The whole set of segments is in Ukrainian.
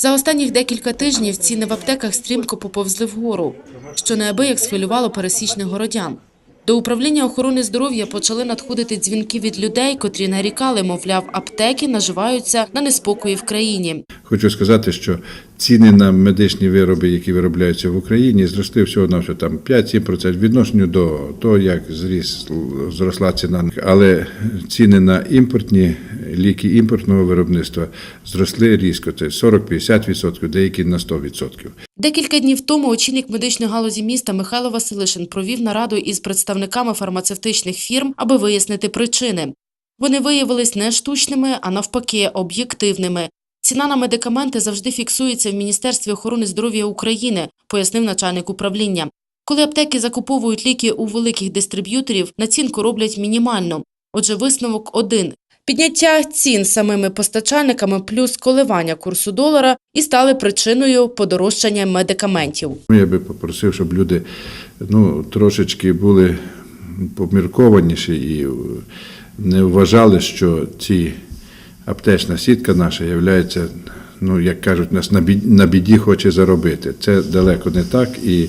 За останніх декілька тижнів ціни в аптеках стрімко поповзли вгору, що неабияк схвилювало пересічних городян. До управління охорони здоров'я почали надходити дзвінки від людей, котрі нарікали, мовляв, аптеки наживаються на неспокої в країні. Хочу сказати, що ціни на медичні вироби, які виробляються в Україні, зросли всього на все там 5-7% відношенню до того, як зріс, зросла ціна. Але ціни на імпортні ліки імпортного виробництва зросли різко. Це 40-50%, деякі на 100%. Декілька днів тому очільник медичної галузі міста Михайло Василишин провів нараду із представниками фармацевтичних фірм, аби вияснити причини. Вони виявились не штучними, а навпаки, об'єктивними. Ціна на медикаменти завжди фіксується в Міністерстві охорони здоров'я України, пояснив начальник управління. Коли аптеки закуповують ліки у великих дистриб'юторів, націнку роблять мінімально. Отже, висновок один. Підняття цін самими постачальниками плюс коливання курсу долара і стали причиною подорожчання медикаментів. Я би попросив, щоб люди ну, трошечки були поміркованіші і е, не вважали, що ці аптечна сітка наша є, ну, як кажуть, нас на біді, хоче заробити. Це далеко не так і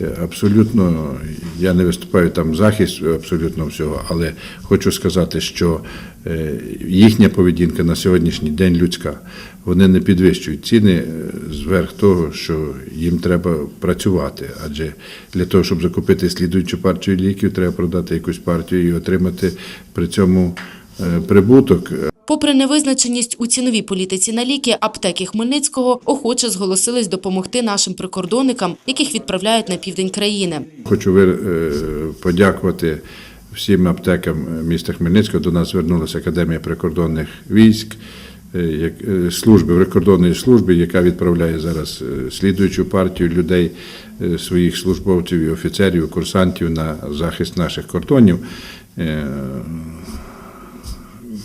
абсолютно я не виступаю там захист абсолютно всього, але хочу сказати, що е, їхня поведінка на сьогоднішній день людська. Вони не підвищують ціни е, зверх того, що їм треба працювати. Адже для того, щоб закупити слідуючу партію ліків, треба продати якусь партію і отримати при цьому е, прибуток. Попри невизначеність у ціновій політиці на ліки, аптеки Хмельницького охоче зголосились допомогти нашим прикордонникам, яких відправляють на південь країни. Хочу е, подякувати всім аптекам міста Хмельницького. До нас звернулася Академія прикордонних військ, е, е, служби прикордонної служби, яка відправляє зараз слідуючу партію людей, своїх службовців і офіцерів, курсантів на захист наших кордонів.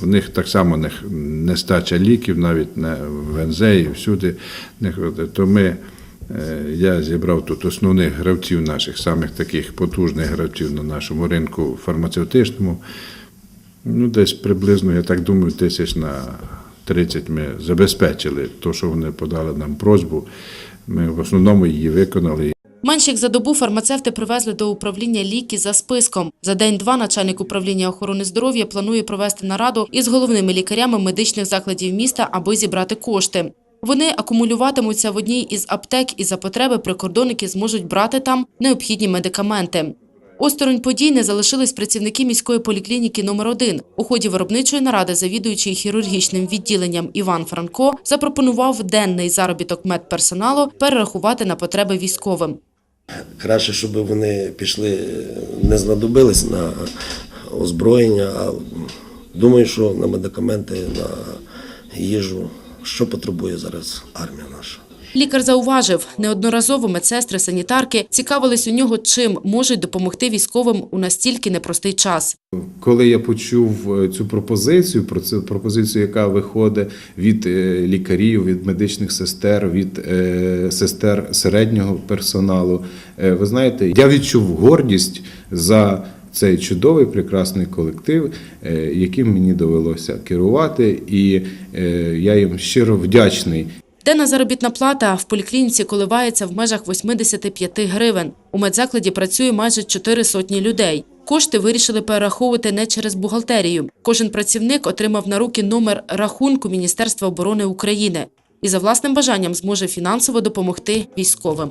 В них так само не- нестача ліків, навіть на ВНЗ і всюди не хватає. То ми, е, я зібрав тут основних гравців наших, самих таких потужних гравців на нашому ринку фармацевтичному. Ну, десь приблизно, я так думаю, тисяч на 30 ми забезпечили те, що вони подали нам просьбу. Ми в основному її виконали. Менш як за добу фармацевти привезли до управління ліки за списком. За день-два начальник управління охорони здоров'я планує провести нараду із головними лікарями медичних закладів міста, аби зібрати кошти. Вони акумулюватимуться в одній із аптек і за потреби прикордонники зможуть брати там необхідні медикаменти. Осторонь подій не залишились працівники міської поліклініки номер 1 У ході виробничої наради завідуючий хірургічним відділенням Іван Франко запропонував денний заробіток медперсоналу перерахувати на потреби військовим. Краще, щоб вони пішли, не знадобились на озброєння, а думаю, що на медикаменти, на їжу, що потребує зараз армія наша. Лікар зауважив, неодноразово медсестри, санітарки цікавились у нього, чим можуть допомогти військовим у настільки непростий час. Коли я почув е, цю пропозицію, про цю пропозицію, яка виходить від е, лікарів, від медичних сестер, від е, сестер середнього персоналу, ви знаєте, я відчув гордість за цей чудовий прекрасний колектив, яким мені довелося керувати, і я їм щиро вдячний. Денна заробітна плата в поліклініці коливається в межах 85 гривень. У медзакладі працює майже 4 сотні людей. Кошти вирішили перераховувати не через бухгалтерію. Кожен працівник отримав на руки номер рахунку Міністерства оборони України і за власним бажанням зможе фінансово допомогти військовим.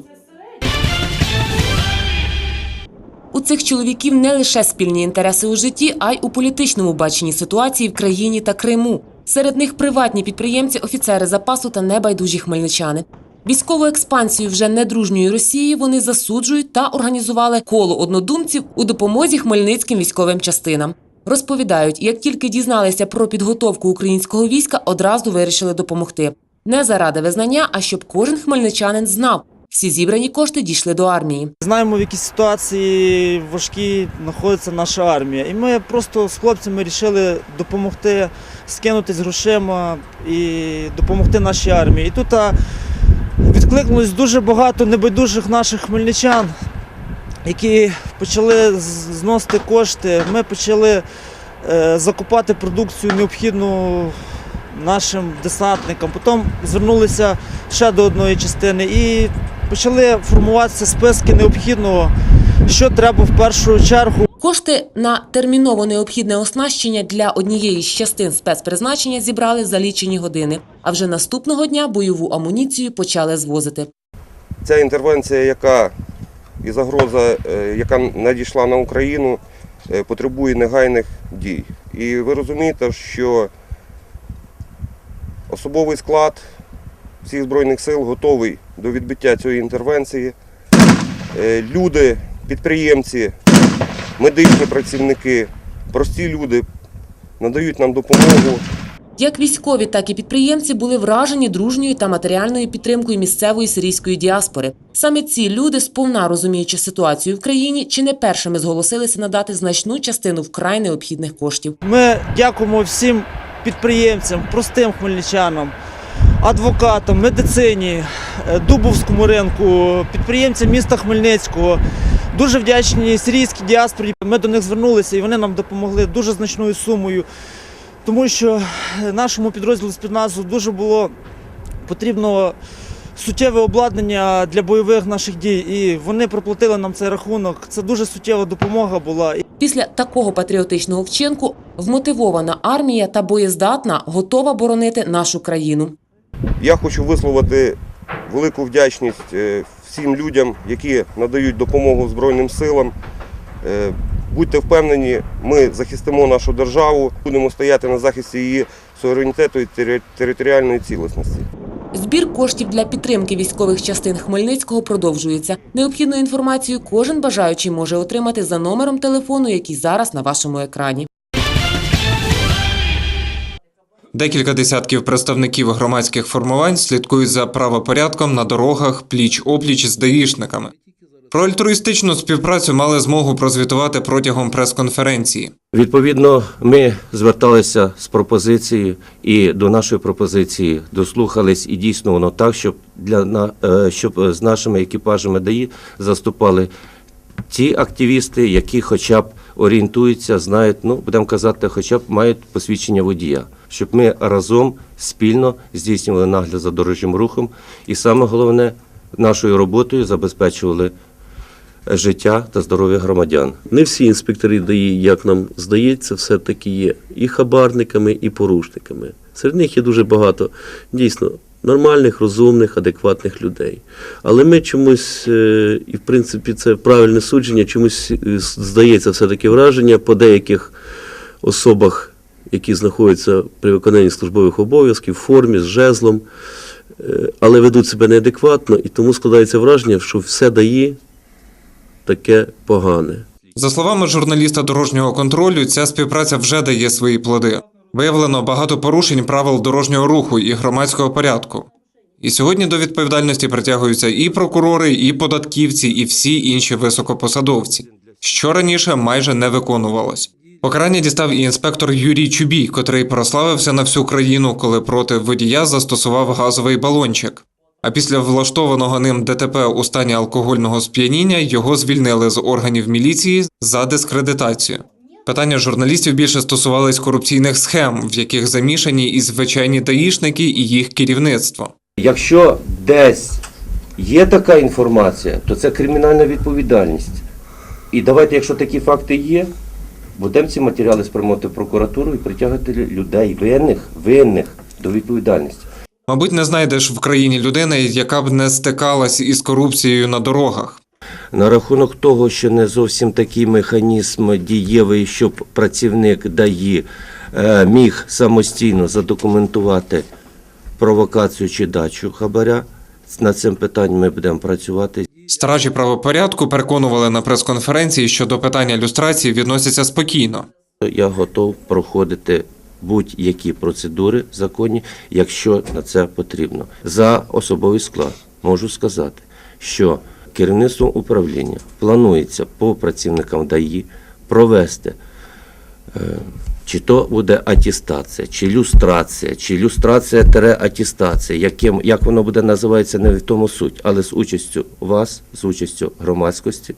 У цих чоловіків не лише спільні інтереси у житті, а й у політичному баченні ситуації в країні та Криму. Серед них приватні підприємці, офіцери запасу та небайдужі хмельничани. Військову експансію вже недружньої Росії вони засуджують та організували коло однодумців у допомозі хмельницьким військовим частинам. Розповідають, як тільки дізналися про підготовку українського війська, одразу вирішили допомогти. Не заради визнання, а щоб кожен хмельничанин знав, всі зібрані кошти дійшли до армії. Знаємо, в якій ситуації важкій знаходиться наша армія. І ми просто з хлопцями вирішили допомогти скинутись грошима і допомогти нашій армії. І тут відкликнулось дуже багато небайдужих наших хмельничан, які почали зносити кошти. Ми почали е, закупати продукцію необхідну нашим десантникам. Потім звернулися ще до одної частини і почали формуватися списки необхідного, що треба в першу чергу Кошти на терміново необхідне оснащення для однієї з частин спецпризначення зібрали за лічені години. А вже наступного дня бойову амуніцію почали звозити. Ця інтервенція, яка і загроза, е, яка надійшла на Україну, е, потребує негайних дій. І ви розумієте, що особовий склад всіх Збройних сил готовий до відбиття цієї інтервенції. Е, Люди, підприємці, медичні працівники, прості люди надають нам допомогу. Як військові, так і підприємці були вражені дружньою та матеріальною підтримкою місцевої сирійської діаспори. Саме ці люди, сповна розуміючи ситуацію в країні, чи не першими зголосилися надати значну частину вкрай необхідних коштів. Ми дякуємо всім підприємцям, простим хмельничанам, адвокатам, медицині, е, Дубовському ринку, підприємцям міста Хмельницького. Дуже вдячні сирійській діаспорі. Ми до них звернулися і вони нам допомогли дуже значною сумою, тому що нашому підрозділу спецназу дуже було потрібно суттєве обладнання для бойових наших дій. І вони проплатили нам цей рахунок. Це дуже суттєва допомога була. Після такого патріотичного вчинку вмотивована армія та боєздатна готова боронити нашу країну. Я хочу висловити велику вдячність е, всім людям, які надають допомогу Збройним силам. Е, Будьте впевнені, ми захистимо нашу державу, будемо стояти на захисті її суверенітету і територіальної цілісності. Збір коштів для підтримки військових частин Хмельницького продовжується. Необхідну інформацію кожен бажаючий може отримати за номером телефону, який зараз на вашому екрані. Декілька десятків представників громадських формувань слідкують за правопорядком на дорогах пліч-опліч з даїшниками. Про альтруїстичну співпрацю мали змогу прозвітувати протягом прес-конференції. Відповідно, ми зверталися з пропозицією і до нашої пропозиції дослухались, і дійсно воно так, щоб для е, щоб з нашими екіпажами ДАІ заступали ті активісти, які хоча б орієнтуються, знають, ну будемо казати, хоча б мають посвідчення водія, щоб ми разом спільно здійснювали нагляд за дорожнім рухом, і саме головне нашою роботою забезпечували е, життя та здоров'я громадян. Не всі інспектори ДАІ, як нам здається, все-таки є і хабарниками, і порушниками. Серед них є дуже багато дійсно нормальних, розумних, адекватних людей. Але ми чомусь, е, і в принципі це правильне судження, чомусь е, здається все-таки враження по деяких особах, які знаходяться при виконанні службових обов'язків в формі з жезлом, е, але ведуть себе неадекватно, і тому складається враження, що все дає таке погане. За словами журналіста дорожнього контролю, ця співпраця вже дає свої плоди. Виявлено багато порушень правил дорожнього руху і громадського порядку. І сьогодні до відповідальності притягуються і прокурори, і податківці, і всі інші високопосадовці, що раніше майже не виконувалось. Покарання дістав і інспектор Юрій Чубій, котрий прославився на всю країну, коли проти водія застосував газовий балончик. А після влаштованого ним ДТП у стані алкогольного сп'яніння його звільнили з органів міліції за дискредитацію. Питання журналістів більше стосувались корупційних схем, в яких замішані і звичайні даїшники, і їх керівництво. Якщо десь є така інформація, то це кримінальна відповідальність. І давайте, якщо такі факти є, будемо ці матеріали спрямовувати в прокуратуру і притягати людей винних, винних до відповідальності. Мабуть, не знайдеш в країні людини, яка б не стикалась із корупцією на дорогах. На рахунок того, що не зовсім такий механізм дієвий, щоб працівник ДАІ е, міг самостійно задокументувати провокацію чи дачу хабаря, над цим питанням ми будемо працювати. Стражі правопорядку переконували на прес-конференції, що до питання люстрації відносяться спокійно. Я готов проходити будь-які процедури законні, якщо на це потрібно. За особовий склад можу сказати, що керівництвом управління планується по працівникам ДАІ провести. Чи то буде атестація, чи люстрація, чи люстрація атестація, яким, як воно буде називається, не в тому суть, але з участю вас, з участю громадськості,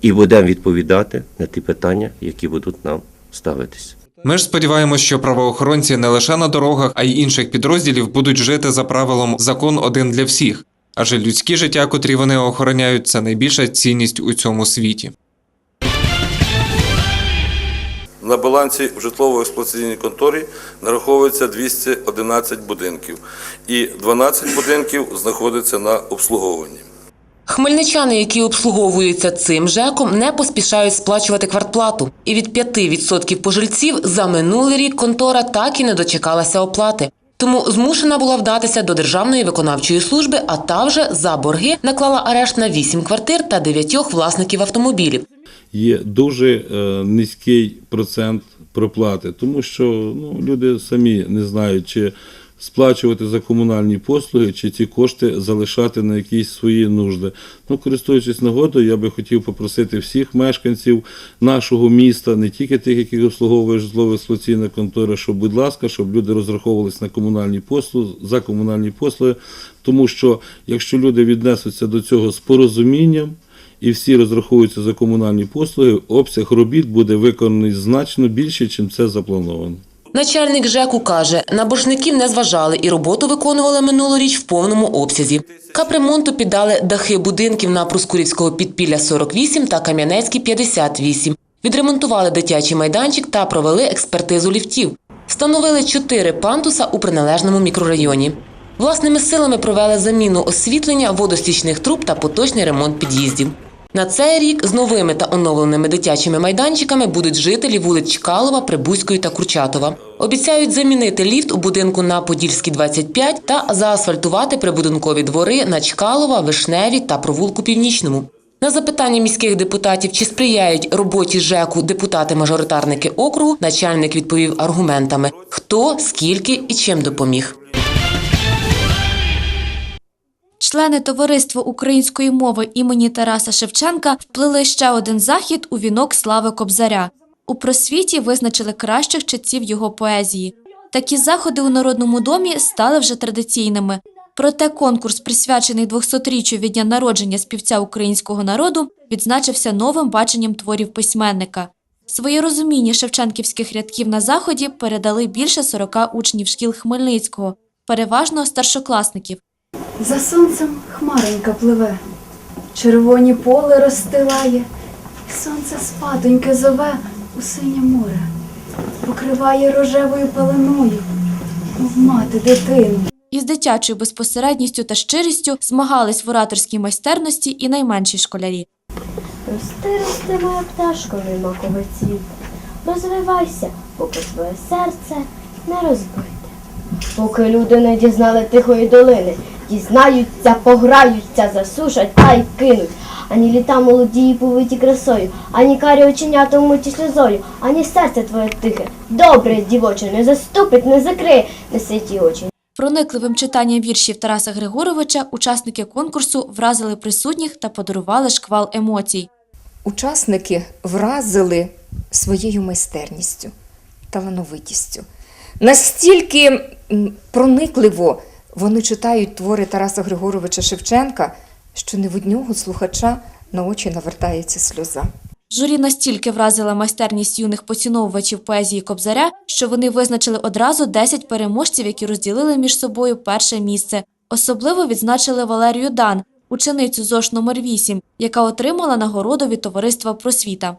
і будемо відповідати на ті питання, які будуть нам ставитись. Ми ж сподіваємось, що правоохоронці не лише на дорогах, а й інших підрозділів будуть жити за правилом закон один для всіх. Адже людські життя, котрі вони охороняють, це найбільша цінність у цьому світі. На балансі в житлово-експлуатаційній конторі нараховується 211 будинків, і 12 будинків знаходиться на обслуговуванні. Хмельничани, які обслуговуються цим ЖЕКом, не поспішають сплачувати квартплату. І від 5% пожильців за минулий рік контора так і не дочекалася оплати. Тому змушена була вдатися до Державної виконавчої служби, а та вже за борги наклала арешт на 8 квартир та 9 власників автомобілів. Є дуже е, низький процент проплати, тому що ну, люди самі не знають, чи сплачувати за комунальні послуги, чи ці кошти залишати на якісь свої нужди. Ну, користуючись нагодою, я би хотів попросити всіх мешканців нашого міста, не тільки тих, які обслуговує житлово-експлуатаційна контора, щоб, будь ласка, щоб люди розраховувалися на комунальні послуги за комунальні послуги, тому що якщо люди віднесуться до цього з порозумінням, і всі розраховуються за комунальні послуги, обсяг робіт буде виконаний значно більше, чим це заплановано. Начальник ЖЕКу каже, на боржників не зважали і роботу виконували минулоріч в повному обсязі. Капремонту піддали дахи будинків на Проскурівського підпілля 48 та Кам'янецький 58. Відремонтували дитячий майданчик та провели експертизу ліфтів. Встановили чотири пандуса у приналежному мікрорайоні. Власними силами провели заміну освітлення, водостічних труб та поточний ремонт під'їздів. На цей рік з новими та оновленими дитячими майданчиками будуть жителі вулиць Чкалова, Прибузької та Курчатова. Обіцяють замінити ліфт у будинку на Подільській 25 та заасфальтувати прибудинкові двори на Чкалова, Вишневі та провулку Північному. На запитання міських депутатів, чи сприяють роботі ЖЕКу депутати-мажоритарники округу, начальник відповів аргументами: хто, скільки і чим допоміг. Члени товариства української мови імені Тараса Шевченка вплили ще один захід у вінок слави Кобзаря. У просвіті визначили кращих читців його поезії. Такі заходи у Народному домі стали вже традиційними. Проте конкурс, присвячений 200-річчю від дня народження співця українського народу, відзначився новим баченням творів письменника. Своє розуміння шевченківських рядків на заході передали більше 40 учнів шкіл Хмельницького, переважно старшокласників. За сонцем хмаренька пливе, червоні поле розстилає, сонце спатоньке зове у синє море, покриває рожевою пеленою, мов мати дитину. Із дитячою безпосередністю та щирістю змагались в ораторській майстерності і найменші школярі. Рости, рости, моя пташко, маковий цвіт, розвивайся, поки твоє серце не розбите. Поки люди не дізнали тихої долини, дізнаються, пограються, засушать та й кинуть. Ані літа молоді і повиті красою, ані карі оченята умиті сльозою, ані серце твоє тихе, добре, дівоче, не заступить, не закриє, не святі очі. Проникливим читанням віршів Тараса Григоровича учасники конкурсу вразили присутніх та подарували шквал емоцій. Учасники вразили своєю майстерністю, талановитістю. Настільки проникливо вони читають твори Тараса Григоровича Шевченка, що не в одного слухача на очі навертається сльоза. Журі настільки вразила майстерність юних поціновувачів поезії Кобзаря, що вони визначили одразу 10 переможців, які розділили між собою перше місце. Особливо відзначили Валерію Дан, ученицю ЗОШ номер 8 яка отримала нагороду від товариства Просвіта.